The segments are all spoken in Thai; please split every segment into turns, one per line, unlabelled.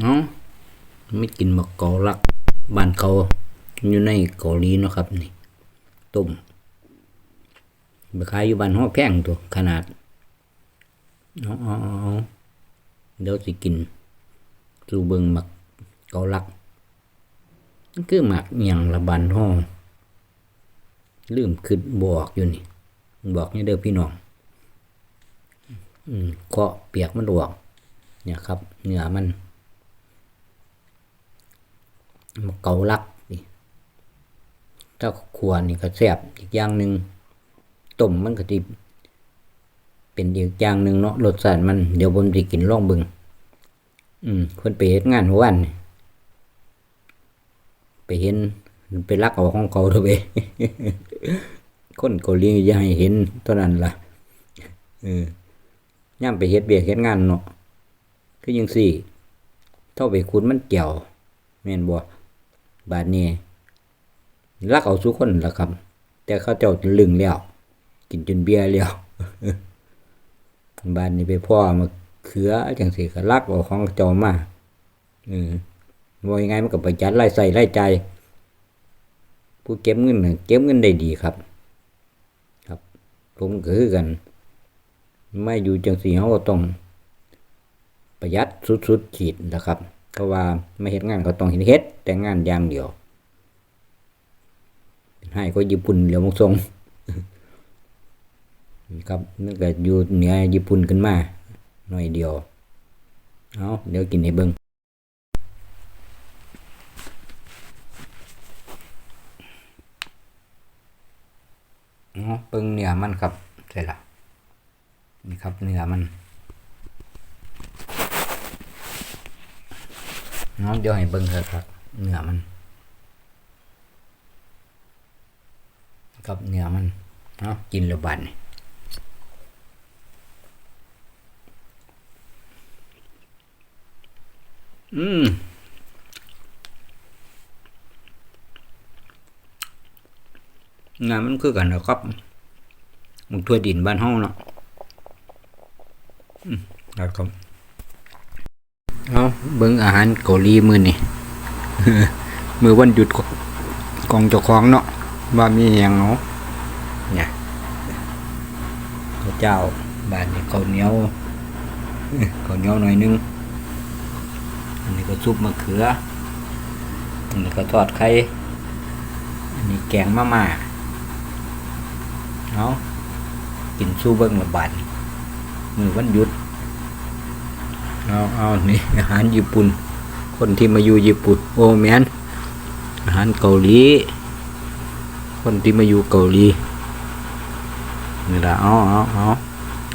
เอ้าไม่กินบักกอลักบ้านเขาอยู่ในเกาหลีเนาะครับนี่ต้มไปขายอยู่บ้านห้อแพงตัวขนาดเอาเอาเอาเดี๋ยวสิกินสูเบิงหมักเกาลักมันคือหมักอหย่างละบานห้อลืมขึ้นบอกอยู่นี่ บอกนี่เด้อพี่น้องอืมเคาะเปียกมันออกเนี่ยครับ เนื้อมัน เกาลักนี่ถ้าขวนี่ก็แซ่บอีกอย่างหนึ่งต้มมันก็จะเป็นอีกอย่างหนึ่งเนาะรสชาติมันเดี๋ยวผมจะกินล่องบึงอืมคนไปเฮ็ดงานหัววันไปเห็นไปลักเอาของเขาเถอะเว้ยคนเกาหลีอย่าให้เห็นเท่านั้นล่ะเออย่ามไปเฮ็ดเบียกเฮ็ดงานเนาะคือยังสี่ เท่าไปคุณมันเกี่ยวแม่นบ่ บาดนี้รักเอาสุคนละครับ แต่เขาเจ้าลึงแล้วกินจนเบียร์แล้วบาดนี้ไปพ่อมาเขือจังสีก็รักเอาของเจ้ามาเออว่ายังไงมันก็ประหยัดไล่ใส่ไล่ใจ ผู้เก็บเงินเก็บเงินได้ดีครับ ครับ ผมคือกัน ไม่อยู่จังสีเขาก็ต้องประหยัดสุดๆขีดนะครับ ก็ว่าไม่เฮ็ดงานก็ต้องเห็นเฮ็ด แต่งานอย่างเดียว ให้ก็ญี่ปุ่นเหลียวมงทรงครับนั่นก็อยู่เหนือญี่ปุ่นขึ้นมาหน่อยเดียวเอาเดี๋ยวกินให้เบิ่งเอาเบิ่งเนื้อมันครับใช่ละนี่ครับเนื้อมัน เนาะเดี๋ยวให้เบิ่งเถอะครับเนื้อมันกับเนื้อมันเนาะกินและบัดนี่อืมเนื้อมันคือกันนะครับมันทั่วดินบ้านเฮาเนาะอืมครับ เอาเบิ่งอาหารเกาหลีมือนี่มือวันหยุดของเจ้าของเนาะว่ามีหยังเนาะเนี่ยข้าวเจ้าบาดนี้ข้าวเหนียวข้าวเหนียวหน่อยนึงอันนี้ก็ซุปมะเขืออันนี้ก็ทอดไข่อันนี้แกงมะม่าเอาะกินสู้เบิ่งละบาดนี้มือวันหยุด เอาเอานี่อาหารญี่ปุ่น คนที่มาอยู่ญี่ปุ่น โอแมนอาหารเกาหลี คนที่มาอยู่เกาหลีนี่ละเอาเอาเอา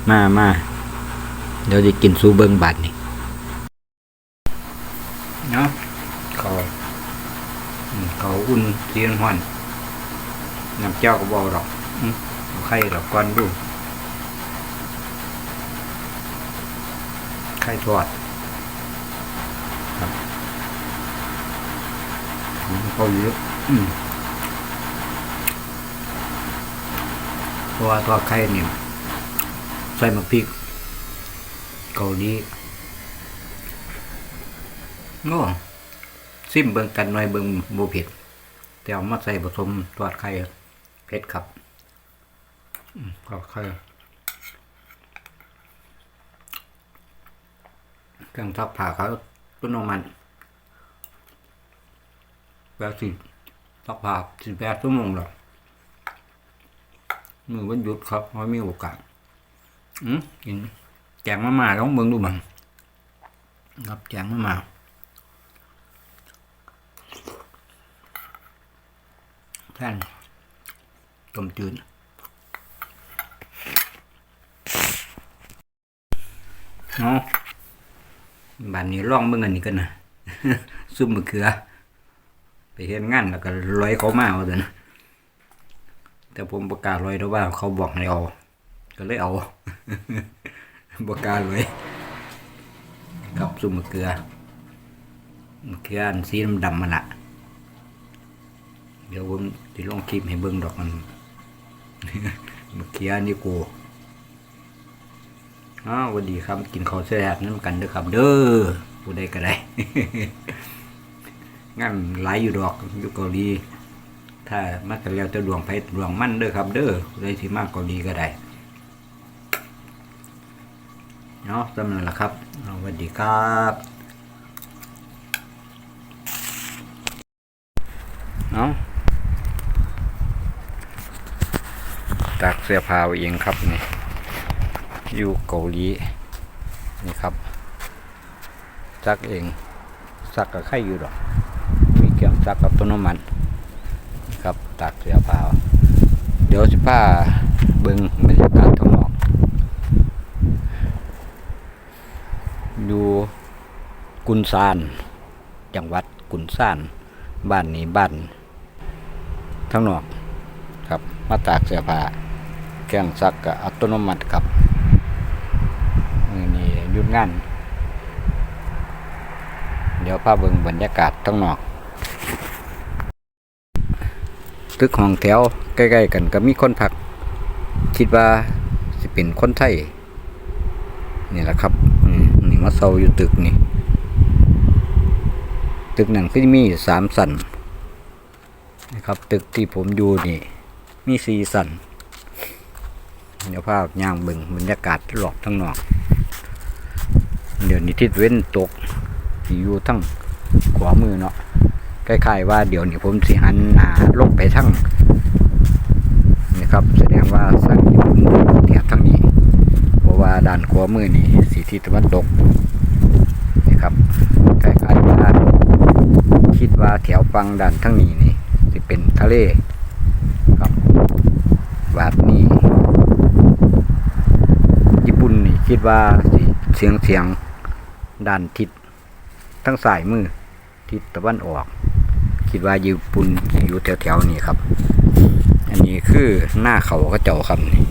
มามาเดี๋ยวจะกินซูเบิงบัดนี่เนาะเขาเขาอุ่นเสียนหอนน้ำเจ้าก็บอกหรอกอืมเอาไข่หรอกก่อนดู ไข่ทอดครับอืมเขาเยอะอืมเพราะว่าทอดไข่เนี่ยใส่มะพริกเกาหลีโง่ซิมเบิ่งกันหน่อยเบิ่งโบเผ็ดแต่เอามาใส่ผสมทอดไข่เผ็ดครับอืมทอดไข่ เครื่องซักผ้าเขาต้นนมันแปดสิบซักผ้าสิบแปดชั่วโมงแล้วมือวันหยุดครับไม่มีโอกาสอืมกินแกงมาม่าลองเบิ่งดูมันครับแกงมาม่าแท่นต้มจืดเนาะ บ้านนี้ร่องเบิ่งอันนี้กันนะซุ่มมะเขือ ไปเห็นงานแล้วก็ลอยเขามาเอาแต่นะแต่ผมประกาศลอยแล้วว่าเขาบอกให้เอาก็เลยเอาประกาศลอยกับซุ่มมะเขือมะเขืออันสีดำๆมันละเดี๋ยวผมจะลองคลิปให้เบิ่งดอกมันมะเขือนี่กู อ้าวสวัสดีครับ กินข้าวแซ่บนั่นกันเด้อครับ เด้อผู้ใดก็ได้งานหลายอยู่ดอกอยู่เกาหลีถ้ามากันแล้วจะดวงไผดวงมั่นเด้อครับ เด้อผู้ใดที่มากเกาหลีก็ได้เนาะสำนั้นล่ะครับสวัสดีครับเนาะตักเสื้อผ้าเองครับนี่ อยู่เกาหลีนี่ครับซักเองซักกับไข่อยู่ดอกมีเครื่องซักกับต้นน้ำมันครับตักเสื้อผ้าเดี๋ยวสิผ้าเบิงบรรยากาศข้างนอกอยู่กุนซาน จังหวัดกุนซาน บ้านนี้บ้านทั้งนอกครับมาตากเสื้อผ้าเครื่องซักกับอัตโนมัติครับ เงาน เดี๋ยวพาเบิ่งบรรยากาศทั้งนอก ตึกห้องแถวใกล้ๆกันก็มีคนพัก คิดว่าสิเป็นคนไทยนี่แหละครับนี่มาเซาอยู่ตึกนี่ ตึกหนั้นก็มีสามสันนะครับ ตึกที่ผมอยู่นี่ มีสี่สันเดี๋ยวภาพย่างบิ่งบรรยากาศหลอกทั้งนอก เดี๋ยวนี้ทิศเว้นตกอยู่ทั้งขวามือเนาะคล้ายๆว่าเดี๋ยวนี้ผมสิหันหน้าลงไปทั้งนี่ครับ แสดงว่าสั่งญี่ปุ่นแถบทั้งนี้เพราะว่าด้านขวามือนี่สีทิศตะวันตกนี่ครับคล้ายๆว่าคิดว่าแถวฟังด้านทั้งนี้นี่สิเป็นทะเลครับบาดนี้ ญี่ปุ่นนี่คิดว่าสิเสียงเสียง ด้านทิศทั้งสายมือทิศตะวันออก คิดว่าญี่ปุ่นอยู่แถวๆนี้ครับ อันนี้คือหน้าเขาก็เจ้าครับนี่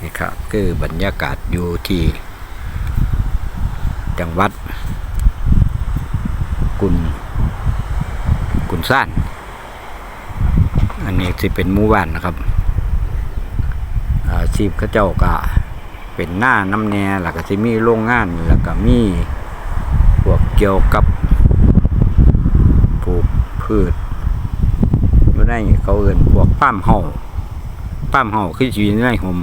นี่ครับ คือบรรยากาศอยู่ที่ จังหวัด กุนกุนซ่านอันนี้สิเป็นหมู่บ้านนะครับอาชีพเขาเจ้าก็ เป็นหน้าน้ำแน่แล้วก็สิมีโรงงานแล้วก็มีพวกเกี่ยวกับปลูกพืชอยู่ในเขาเอื่นพวกป้ามเฮาป้ามเฮาคือชีวิตในผม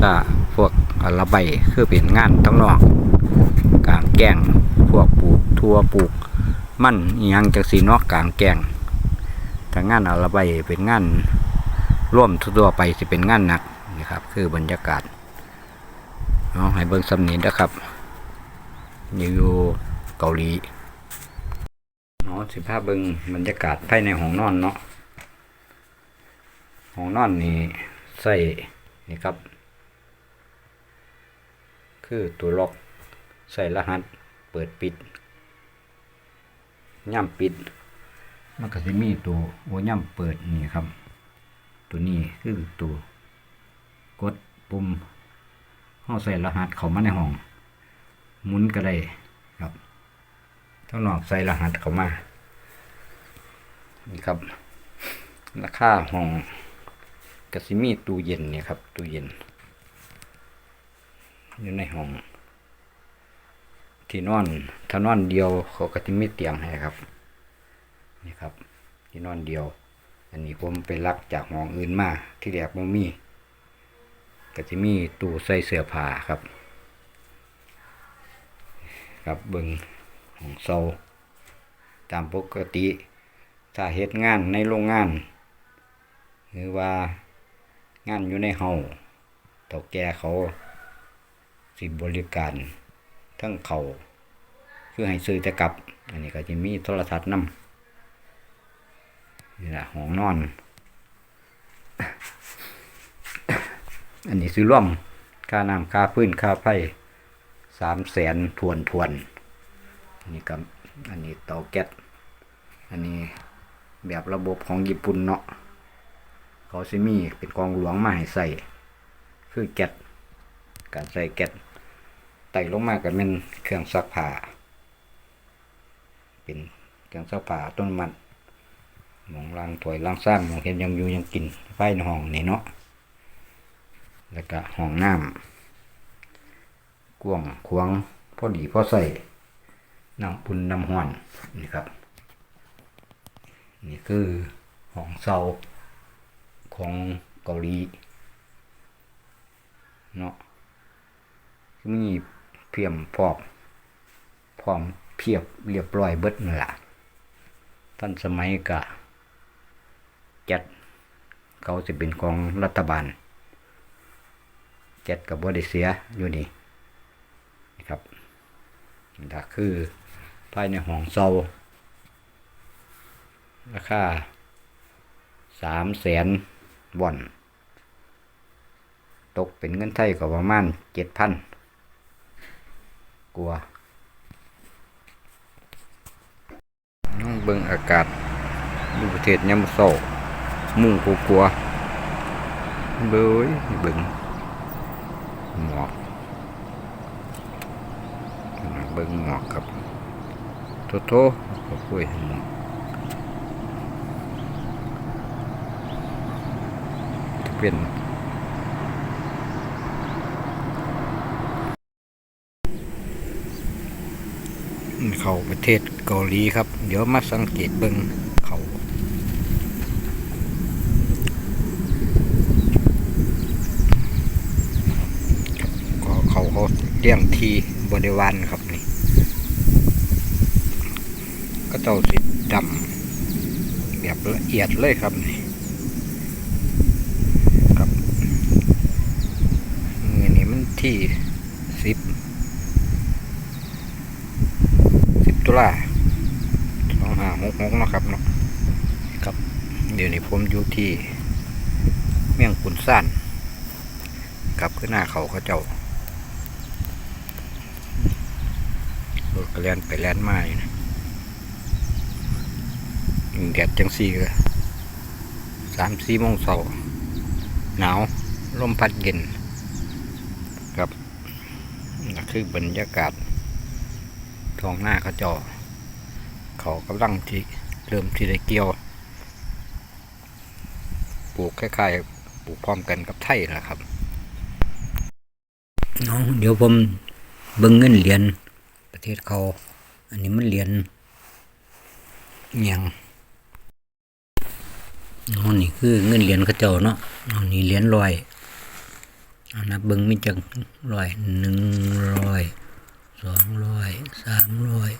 ถ้าพวกระใบายคือเป็นงานทั้งนอกกลางแกงพวกปลูกทั่วปลูกมันยังจากสีนอกกลางแกงแต่งานอาระใบายเป็นงานร่วมทั่วไปจะเป็นงานหนักนะครับ คือบรรยากาศ เอาให้เบิ่งสำนีนะครับอยู่เกาหลีเนาะสิภาพเบิ่งบรรยากาศภายในห้องนอนเนาะห้องนอนนี่ใส่นี่ครับ คือตัวล็อกใส่รหัสเปิดปิดย่ำปิด มันก็จะมีตัวโอย่ำเปิดนี่ครับ ตัวนี้คือตัวกดปุ่ม ห้อใส่รหัสเข้ามาในห้องหมุนก็ได้ครับทั้งนอกใส่รหัสเข้ามา นี่ครับ ราคาห้องกสิมีตู้เย็นเนี่ยครับตู้เย็น อยู่ในห้อง ที่นอนถ้านอนเดียวเขาก็จะมีเตียงให้ครับ นี่ครับ ที่นอนเดียว อันนี้ผมไปลักจากห้องอื่นมาที่แรกบ่มี ก็จะมีตู้ใส่เสื้อผ้าครับ ครับเบิงของเซาตามปกติ ถ้าเฮ็ดงานในโรงงาน หรือว่างานอยู่ในเฮาเต่าแก่เขาสิบริการ ทั้งเขาคือให้ซื้อแต่กลับ อันนี้ก็จะมีโทรทัศน์นำนี่แหละห้องนอน อันนี้ซื้อร่วมค่าน้ำค่าพื้นค่าไฟสามแสนทวนทวนนนี้กับอันนี้เตาแก๊สอันนี้แบบระบบของญี่ปุ่นเนาะเขาซิมีเป็นกองหลวงมาให้ใส่คือแก๊สการใส่แก๊สไต่ลงมาก็เป็นเครื่องซักผ้าเป็นเครื่องซักผ้าต้นมันมองล้างถ้วยล้างซ้ำมองเห็นยังอยู่ยังกินไฟในห้องนี่เนาะ แล้วก็ห้องน้ำกวางขวางพอดีพอใส่น้ำปุ่นน้ำห้อนนี่ครับ นี่คือห้องเซาของเกาหลีเนาะมีเพียมพร้อมพร้อมเพียบเรียบร้อยเบิดนั่นละท่านสมัยกะจัดเขาจะเป็นของรัฐบาล จัดกับบ่ได้เสียอยู่นี่นะครับนี่คือภายในห้องเซาราคาสามแสนวอน ตกเป็นเงินไทยก็ประมาณเจ็ดพันกลัวน้องเบิ่งอากาศอยู่ประเทศยามโซมุ่งกลัวเบ้ยเบิ่ง หมอกเบิ่งหมอกครับโทโทก็คุยหมอกเป็นเขาประเทศเกาหลีครับ เดี๋ยวมาสังเกตเบิงเขาก็เขาเขาเลี้ยงทีบริวารครับนี่ ก็เจ้าสิดำแบบละเอียดเลยครับนี่ครับนี่นี่มันที่สิบสิบตุลาสองห้าหกหกเนาะครับเนาะครับ เดี๋ยวนี้ผมอยู่ที่ เมียงขุนซ่านกลับขึ้นหน้าเขาเขาเจ้า รถกระเลียนไปแลนมาอยู่นะแดดจังสี่ก็สามสี่โมงเช้าหนาวลมพัดเย็นครับนี่คือบรรยากาศท้องหน้าเขาจอ เขากำลังที่เริ่มที่ได้เกี่ยว ปลูกคล้ายๆปลูกพร้อมกันกับไทยนะครับน้องเดี๋ยวผมเบิ่งเงินเหรียญ ทศเขา อันนี้มันเหรียญเมียงอ๋อนี่คือเงินเหรียญเขาเจ้าเนาะอ๋อนี่เหรียญร้อยอานะเบิ้งมีจังร้อยหนึ่งร้อยสองร้อยสามร้อย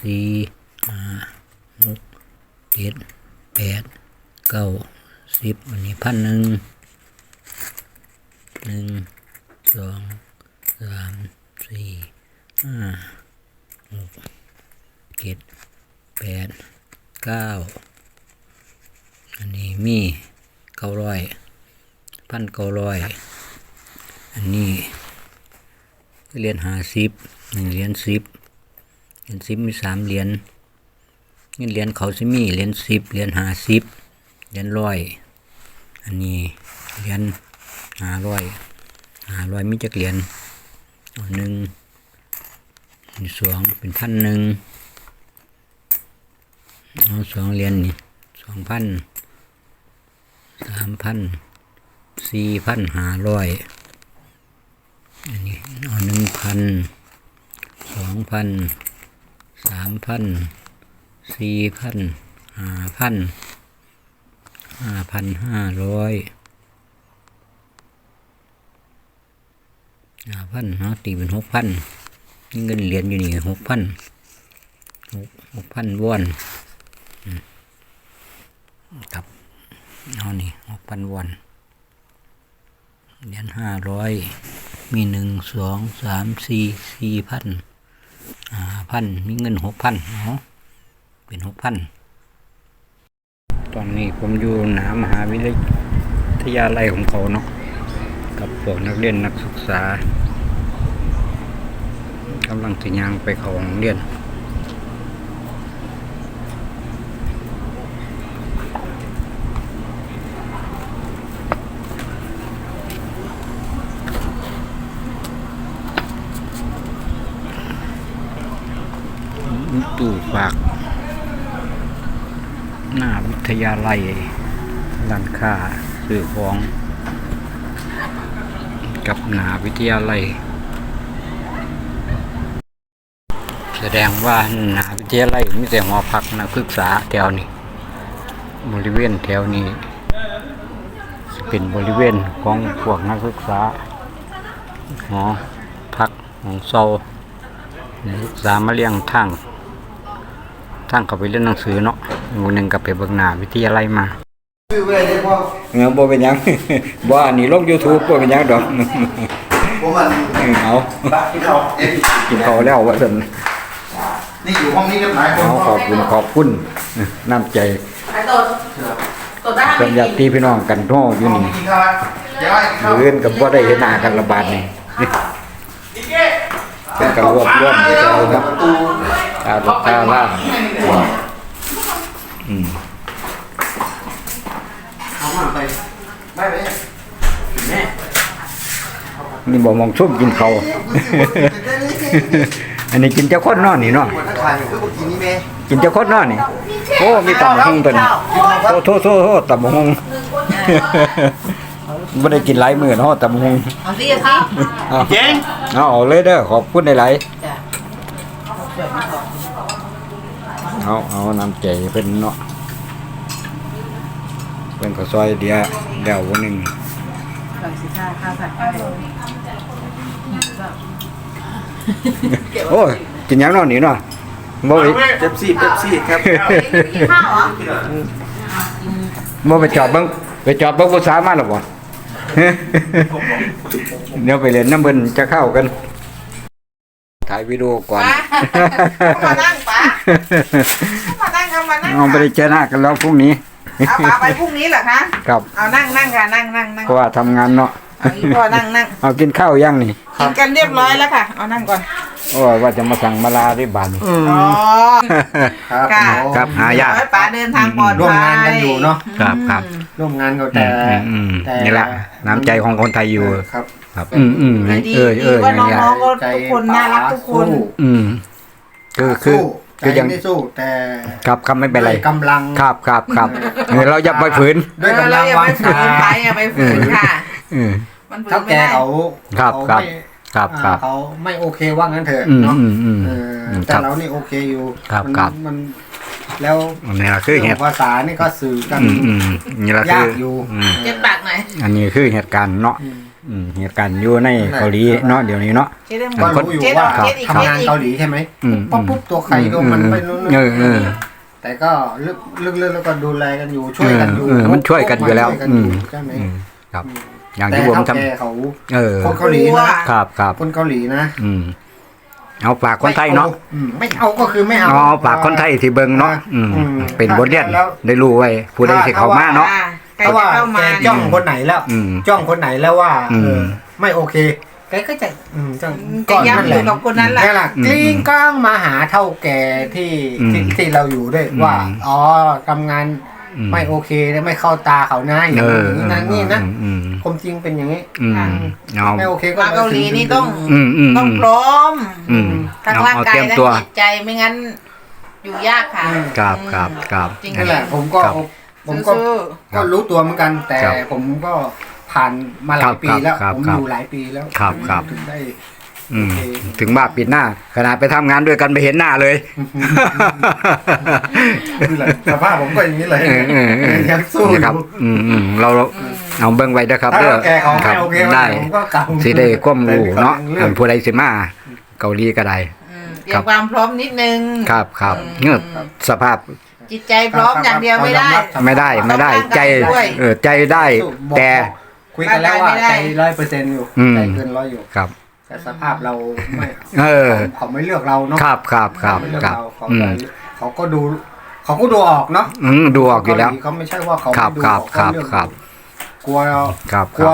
สี่ห้าหกเจ็ดแปดเก้าสิบอันนี้พันหนึ่งหนึ่งสองสามสี่ห้า เจ็ดแปดเก้าอันนี้มีเก้าร้อยพันเก้าร้อยอันนี้เหรียญห้าสิบหนึ่งเหรียญสิบเหรียญสิบมีสามเหรียญนี่เหรียญเขาซิมีเหรียญสิบเหรียญห้าสิบเหรียญร้อยอันนี้เหรียญห้าร้อยห้าร้อยมีจักเหรียญอันหนึ่ง อันนี้สองเป็นพันหนึ่งเอาสองเหรียญนี่สองพันสามพันสี่พันห้าร้อยอันนี้เอาหนึ่งพันสองพันสามพันสี่พันห้าพันห้าพันห้าร้อยห้าพันเนาะตีเป็นหกพัน เงินเหรียญอยู่นี่หกพันหกพันวอนครับเอานี่หกพันวันเหรียญห้าร้อยมีหนึ่งสองสามสี่สี่พันห้าพันมีเงินหกพันเอาเป็นหกพันตอนนี้ผมอยู่หนามหาวิทยาลัยของเขาเนาะกับพวกนักเรียนนักศึกษา กำลังสิยางไปขาโรงเรียนตู้ฝาก หน้าวิทยาลัยร้านค้าซื้อของ กับหน้าวิทยาลัย แสดงว่าหนาวิทยาลัยมีแต่หอพักนักศึกษาแถวนี้บริเวณแถวนี้สิเป็นบริเวณของพวกนักศึกษาหอพักของเซานักศึกษามาเลี้ยงทางทางเขาไปเรียนหนังสือเนาะวันหนึ่งกับไปเบิ่งหน้าวิทยาลัยมา
ซื้อไปได้พ่อ
เงาบ่เป็นหยังบ่อันนี้ลง YouTube บ่เป็นหยังดอก
ผมมัน
เอา
บักที่เขาเอ็ด
กินข้าวแล้วว่าซั่น
นี่อยู่ห้องนี้กันหลายคน
เอาขอบคุณขอบคุณน้ำใจ
ไอ้ตดตดได้
เพิ่นญาติพี่น้องกันโทอยู่
ห้อง
นี่
นี้กินข้าวเดี๋ยวให้กินข้าว
มื้ออื่นก็บ่ได้เห็นหน้ากันระบาดนี่เพิ่นก็รวบรวมใจครับ
ประตู
ตาลูกตาล่างอืม
เอามาไปไม่ไปแม่
นี่บ่มองชุ่มกินข้าว อันนี้กินเจ้าคนเนอนนี่เนาะ
ถ้าถ่ายอยู่คือกินนี่แม่
กินเจ้าคนเนอนนี่โอ้มีตำบักหุ่งตัวนี้โอ้โทษโทษโทษตำบักหุ่งบ่ได้กินหลายมื้อเนาะตำบักหุ่ง
เอาสิเอาสิ
เอา
เจ๊ง
เอาเอาเลยเด้อขอบคุณหลาย
จ้ะ
ๆเอาเอาน้ำใจเพิ่นเนาะเพิ่นก็ซอยเดียแล้ววันหนึง
หลังสิค่าข้าวผัดไป
โอ้ยกินหยังเนาะนี่เนาะบ่ไป
เป๊ปซี่เป๊ปซี่ครับ
กินข้าวเหรอ
บ่ไปจอดเบิ่งไปจอดเบิ่งผู้สาวมาแล้วบ่เดี๋ยวไปเล่นน้ำเบิ่นจะเข้ากัน ถ่ายวิดีโอก่อน
ป้าเข้ามานั่งป้าเข้ามานั่งเข้ามานั่ง
เอาไปได้เจอหน้ากันแล้วพรุ่งนี้
เอาป้าไปพรุ่งนี้เหรอคะ
ครับ
เอานั่งนั่งค่ะนั่งนั่งนั่ง
เพราะว่าทำงานเนาะ
เอาอีพ่อนั่งนั่ง
เอากินข้าวยังนี่
กินกันเรียบร้อยแล้วค่ะ เอานั่งก่อน
โอ้ยว่าจะมาสั่งมาลาด้วยบาน
อ๋อ
ครับ
ค่ะ
ครับหายาก
ขอให้ป้าเดินทางปลอด
ร่วม
ภัย
งานกันอยู่เนาะ
ครับครับ
ร่วมงานกัน
อื
แต่
มอืม
แต่
นี่แหละน้ำใจของคนไทยอยู่
ครับ
ครับ อืมอืม
ดีดี
เออเออ
ว่า
อย่างเงี้ย
น้องๆก็ทุกคนน่ารักทุกคน
สู้
อืม คือคือ
สู้
คือ
ใจ
ยัง
ไม่สู้แต่
ครับครับไม่เป็นไร
ด้วยกำลัง
ครับครับครับเออเราอย่าไปฝืน
ด้วยกำลัง
เออเราอย่าวา
ง
ไปฝืนไปอย่าไปฝืนค่ะ
เออ
มันฝื
เท่าน
ไม่
แก่
ได้
เขา
ครับ
เขา
ครับ
ไม่
ครับค
อ่า
รับ
เขาไม่โอเคว่างั้นเถอะ
อืม
เนาะ
อืมอืม
เออ
อืม
แต่
ครับ
เรานี่โอเคอยู่
ครับ
มัน
ครับ
มันแล้ว
นี่แหละคือเห
เรื่อ
ตุ
งภาษานี่ก็สื่อกัน
อืมอืมนี่แหละคื
ยา
อก
อยู่
อืม
เจ็บปากหน่อย
อันนี้คือเหตุการณ์เนาะ
อืม
อืมเหตุการณ์อยู่ในเกาหลีเนาะเดี๋ยวนี้เนาะ
เจ๊เรื่อง
ก็
คน
รู้อยู่
เจ๊
ว่า
เจ๊อีก
ทำงาน
เจ๊อีก
เกาหลีใช่ไหม
อืม
ปุ๊บปุ๊บตัวใครตัวมันไปนู้น
เออเออ
แต่ก็ลึกลึกๆแล้วก็ดูแลกันอยู่ช่วยกันอยู่
เออมันช่วยกันอยู่แล้ว
ช่ยกัน
อืม
ใช่ไหม
อืมครับ อ ย่าง
แต่
ที่ผม
เท่า
ทำ
แก่เขา
เออ
คนเกาหลีนะครับ
ครับ
คนเกาหลีนะ
อืม เอาฝากคนไทยเนาะ
อืมไม่เอาก็คือไม่เอา
อ๋อฝากคนไทยที่เบิ่งเนาะอืม
อืม
เป็นบทเรียน
แล้ว
ได้รู้ไว้ผู้ใดสิเข้ามาเนาะ
ใคร
เพราะ
จะ
ว่า
เข้า
แก
มา
จ้องคนไหนแล้ว
อืม
จ้องคนไหนแล้วว่า
อืม
เออไม่โอเคแกก็จะอืมจ้อง
แกย้ำอยู่กับคนนั้นแหละ
นี่แหละ
อืม
กลิ้งก้างมาหาเท่าแก่ที่
อืม
ที่ที่เราอยู่ด้วยว่า
อืม
อ๋อทำงาน
อืม
ไม่โอเคนะไม่เข้าตาเขานะอย่าง
เออ
นี้นะนี่นะ
อืม
ความจริงเป็นอย่างนี้
อืมเอา
ไม่โอเคก็
มาเกาหลีนี่ต้อง
อืมอืม
ต้องพร้อม
อืม
ทั้ง
เอา
ร่าง
เอา
กา
เต
ย
รียม
ทั้ง
ตัว
จิตใจไม่งั้น อยู่ยากค่ะ
ครับครับครับ
จริง
นั่นแหละผมก็
ครับ
ผมก็
สู้
ก็รู้ตัวเหมือนกันแต่
ครับ
ผมก็ผ่านมาห
ครั
ลา
บ
ยปีแล้ว
ครับ
ผม
ครับ
อยู่หลายปีแล้ว
ครับครับ
ถึงได้
อืม
โอเค
ถึงว่าปิดหน้า ขนาดไปทำงานด้วยกันไปเห็นหน้าเลย
นี่แหละสภาพผมก็อย่างนี้เลย
เออเออเออ
ยังสู้อ
นะครับ
ยู่
อืมอืมเราเอาเบิ่งไว้นะครับ
ถ้า
เด้อ
แกเขา
ครั
ไม่
บ
โอเค
ได้
ผมก็กลับ
สิได้ความรู้เนาะ
เรื่
อั
อง
นผู้ใดสิมาเกาหลีก็ได้
อืมเตรียมความพร้อมนิดนึง
ครับครับ
อืม
เงื่อสภาพ
จิตใจพร้อมอย่างเดียวไม่ได้
ไม่ได้ไม่ได้
ต้องร่างกาย
ใจ
ด้วย
เออใจได้
บอก
แต่
คุยกันแล้วว่า
ไม่ได้
ใจร้อยเปอร์เซ็นต์อยู่
อืม
ใจเกินร้อยอยู่
ครับ
แต่สภาพเราไม่
เออ
เขาไม่เลือกเราเนาะ
ครับครับครับ
เขาไม่เลือก
ครับ
เราเขา
อื
ก็
ม
เขาก็ดู เขาก็ดูออกเนาะ
อืมดูออกอยู่แล้ว
เกาหลีเขาไม่ใช่ว่าเขา
ครับ
ไม่ดู
ครับ
ออก
ครับ
เขาเลือก
ครับ
กลัว
ครับ
ก
ค
ลั
รั
ว
บ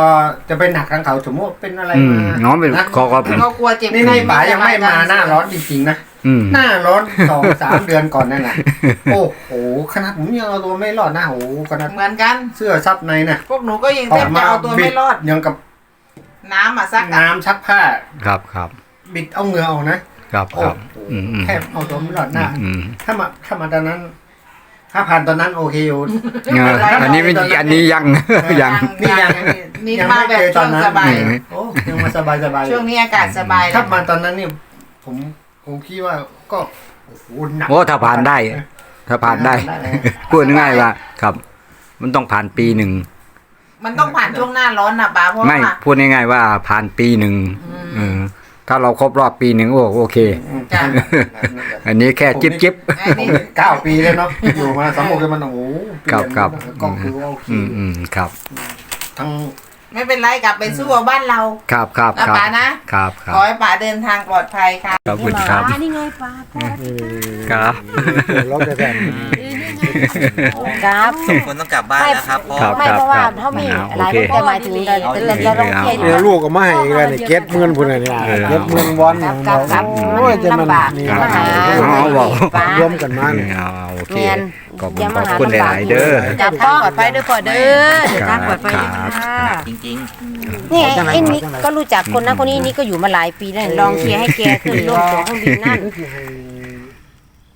จะเป็นหนักทางเขาสมมติเป็นอะไร
อืม
มา
น้องเป็น
นะ
เขาก็
เขากลัวเจ็บ
นี่นี่ป๋ายังไม่มาหน้าร้อนจริงๆนะ
อืม
หน้าร้อนสองสามเดือนก่อนนั่นน่ะ โอ้โหขนาดผมยังเอาตัวไม่รอดหน้าโอ้โหขนาด
เหมือนกัน
เสื้อซับในน่ะ
พวกหนูก็ยังแทบจะเอาตัวไม่รอด
ยังกับ
น้ำอะซักอะ
น้ำชักผ้า
ครับครับ
บิดเอาเหงื่อออกนะครับโอ้
ครับ
โห
อืมอืม
แทบเอาตัวไม่รอดหน้า
อืม
ถ้ามาถ้ามาตอนนั้นถ้าผ่านตอนนั้นโอเคอยู่
เอออันนี้ไม่อันนี้ยัง ยัง
นี่ยัง
นี่
ยัง
มา
ไม่
แบบ
เจอต
ช่
อ
วนง
นั้น
สบาย
อืม
โอ้ยังมาสบายสบาย
ช่วงนี้อากาศสบาย
ถ้า
แล้ว
มาตอนนั้นนี่ผมผมคิดว่าก็โอ้โหหนัก
โอ้ถ้าผ่านได้ ถ้าผ่านได้พูดง่ายๆว่า ครับ มันต้องผ่านปีหนึ่ง
มันต้องผ่านช่วงหน้าร้อนนะป้าเพราะ
ไม่
ว่า
พูดง่ายๆว่าผ่านปีหนึ่งเออถ้าเราครบรอบปีหนึ่งโอ้โอเค
จ้ะ
อันนี้แค่จิ๊บจิ๊บ
อันนี้
เก้าปีแล้วเนาะอยู่มาสามโมกมันโอ้โหเปลี่ยน
ครับ
ก็คือว่าโอเค
อืมอืมครับ
ทั้ง
ไม่เป็นไรกลับไปสู้เอาบ้านเรา
ครับครับ
นะครับป๋านะ
ครับครั
ข
บ
อให้ป๋าเดินทางปลอดภัยค่ะ
ขอบคุณครับ
นี่ไงปลาปลา
ครับ
เราจะแต่
ครับ
สมควรต้องกลับบ้านแล้วครับพ่อ
ครับ
ไม่เพราะว่าเขามีหลายคนแต่หมายถึงแต่แต่แต่เราเคลียร์อยู่
เดี๋ยวลูกก็มาให้อีกแล้วนี่เก็ดเงินพุ่นน่ะนี่
เออ
เก็ดเงินวอน
ครับครับครับ
โอ้ยจะ
มัน
มัน
ลำบาก
นี่
มาหา
เอาบอก
ปลาร
วมกันมานี่
เอาโอเค
เนียน
ขอบคุณ
อย่า
ข
มา
อบ
หา
คุณห
ลำบาก
ลายๆเด้อ
จับทางปลอดภัยด้วยพ่อเด้อเดี๋ยวทางปลอดภัย
ครับ
ค่ะ
จริง
นี่ไอ้นี่ก็รู้จักคนนั้นคนนี้นี่ก็อยู่มาหลายปีแล้วลองเคลียร์ให้แกขึ้นร่วมตัวเครื่องบินนั่น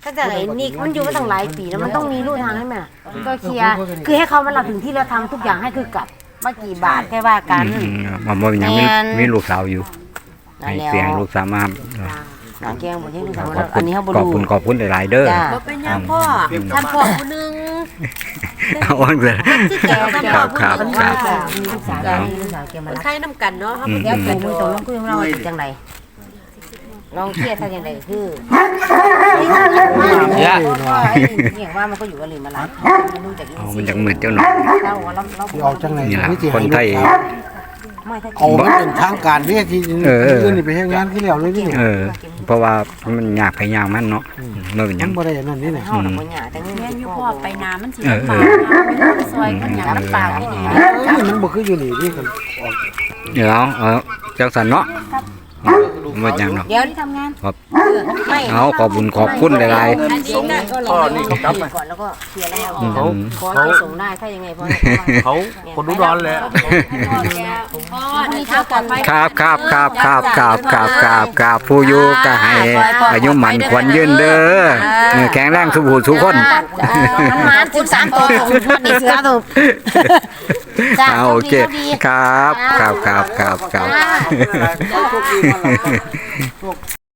ถ้าจะไอ้นี่มันอยู่มาตั้งหลายปีแล้วมันต้องมีรูทางให้มันอะก็เคลียร์คือให้เขามารับถึงที่เราทำทุกอย่างให้คือกลับมากี่บาทแค่ว่ากัน
อืมมันบ่เป็นหยังมี
แม่น
มีลูกสาวอยู่
นั่
ให้
นแล้ว
เสียงลูกสาวมา
หลังแกงบอกให้ลูกสาว
ขอบ
ว่า
คุ
อั
ณ
นนี้เขาบ
ขอบ
รู
คุณขอบคุณหลายๆเด้อ
จ้า
บ่เป็นหยังพ่อทำพ่อผู้หนึง
เอาอ่อนเลย
แกแก
ครับครับ
มัน
ครั
ว่า
บ
มีลูกสาวมีลูกสาวแกมารับ
ใครน้ำกันเนาะเขา
อืม
เดี๋ยวปู่มือตกลงคุยของเราเป็นจังไร ลองเครียดถ้าอย่างไรคือเนี่ยอย่างว่ามันก็อยู่กันหรือมาลัไม่รู้จักอี
เอา
ก
มันจังมืดเจ้าหน่อย
เราเราเรา
ที่ออกจังไหน
นี่ล่ะ
วิธี
คนไทย
ไม่ถ้า
เอามันเป็นทางการเรียกที่
เออเออ
อื่นนี่ไปเฮ็ดงานที่แล้วเลยนี่
เออ เพราะว่ามันยากไปยากมันเนาะมันเป็นห
ยั
ยังง
บ่ได้นั่นนี่น่ะ
เฮาหนักคนหยาแต่เงิน
แม่น
อ
อยู่ยู่
พ่
พ่
อ
อไปนามันสิ
เออ
ลำบากนะไปซอยกันหยังลำบากที่นี่
เอ้ยมันบ่คืออยู่นี่ที่กันออก
เดี๋ยวเอาเอาจังสันเนาะ มันหยังเนาะ
เดี๋ยว
ทำงาน
ไม่
เอาขอบคุณขอบคุณหลาย
เงินส่งก็ลงนี่กลับไปก่อนแล้วก็เคลียร์แล้ว
ๆอืม
ขอให้ส่งได้ถ้ายังไงพ่อ
เขาคนรู้ร้อนเลย
พ่อนี่เจ้าปลอดภัย
ครับครับครับครับครับครับครับครับผู้อยู่ก็ให้อายุหมันขวัญยืนเด้อเออแข็งแรงสุขหูทุกคน
มันมาสิบสามตัวมันนี่เสือตัวจ้ะ
เอาโอเค
โชคดี
ครับ ครับครับครับครับ
จ้า嗯